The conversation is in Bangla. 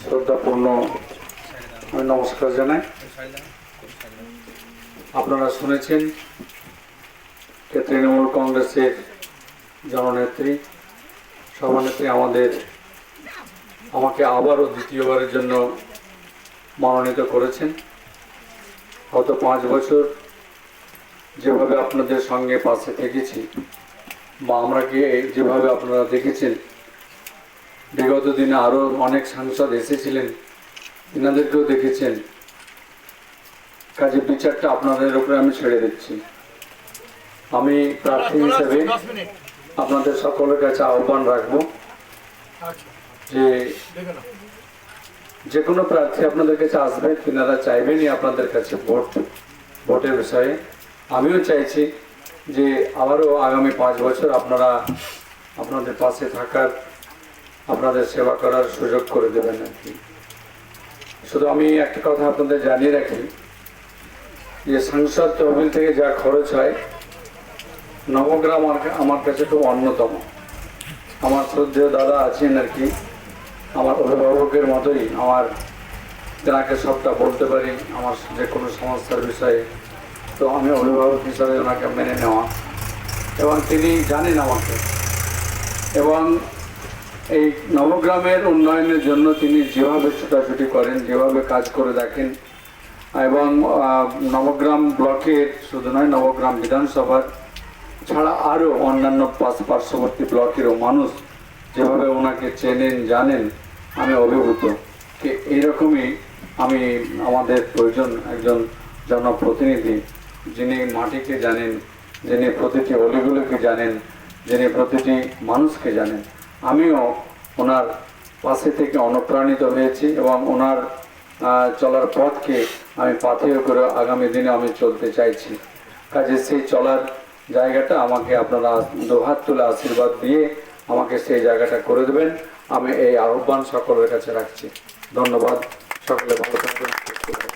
শ্রদ্ধাপূর্ণ আমি নমস্কার জানাই। আপনারা শুনেছেন যে তৃণমূল কংগ্রেসের জননেত্রী, সভানেত্রী আমাদের আমাকে আবারও দ্বিতীয়বারের জন্য মনোনীত করেছেন। গত পাঁচ বছর যেভাবে আপনাদের সঙ্গে পাশে থেকেছি বা আমরাকে যেভাবে আপনারা দেখেছেন বিগত দিনে আরও অনেক সাংসদ এসেছিলেন, এনাদেরকেও দেখেছেন। কাজে বিচারটা আপনাদের উপরে আমি ছেড়ে দিচ্ছি। আমি প্রার্থী হিসেবে আপনাদের সকলের কাছে আহ্বান রাখব যে যে কোনো প্রার্থী আপনাদের কাছে আসবে, তিনারা চাইবেনই আপনাদের কাছে ভোট, ভোটের বিষয়ে। আমিও চাইছি যে আবারও আগামী পাঁচ বছর আপনারা আপনাদের পাশে থাকার আপনাদের সেবা করার সুযোগ করে দেবেন আর কি। শুধু আমি একটা কথা আপনাদের জানিয়ে রাখি, যে সংসদ তহবিল থেকে যা খরচ হয়, নবগ্রাম আমার- কাছে খুব অন্যতম। আমার শ্রদ্ধেয় দাদা আছেন আর কি, আমার অভিভাবকের মতোই আমার তেনাকে সবটা বলতে পারি, আমার যে কোনো সমস্যার বিষয়ে। তো আমি অভিভাবক হিসাবে ওনাকে মেনে নেওয়া। এবং তিনি জানেন আমাকে। এবং এই নবগ্রামের উন্নয়নের জন্য তিনি যেভাবে ছোটাছুটি করেন, যেভাবে কাজ করে দেখেন, এবং নবগ্রাম ব্লকের, শুধু নয়, নবগ্রাম বিধানসভার ছাড়া আরও অন্যান্য পার্শ্ববর্তী ব্লকেরও মানুষ যেভাবে ওনাকে চেনেন, জানেন, আমি অভিভূত এইরকমই আমি আমাদের প্রয়োজন একজন জনপ্রতিনিধি যিনি মাটিকে জানেন, যিনি প্রতিটি অলিগুলোকে জানেন, যিনি প্রতিটি মানুষকে জানেন। আমিও ওনার পাশে থেকে অনুপ্রাণিত হয়েছি এবং ওনার চলার পথকে আমি পাথেয় করে আগামী দিনে আমি চলতে চাইছি। কাজে সেই চলার জায়গাটা আমাকে আপনারা দুহাত তুলে আশীর্বাদ দিয়ে আমাকে সেই জায়গাটা করে দেবেন। আমি এই আহ্বান সকলের কাছে রাখছি। ধন্যবাদ। সকলে ভালো থাকবেন।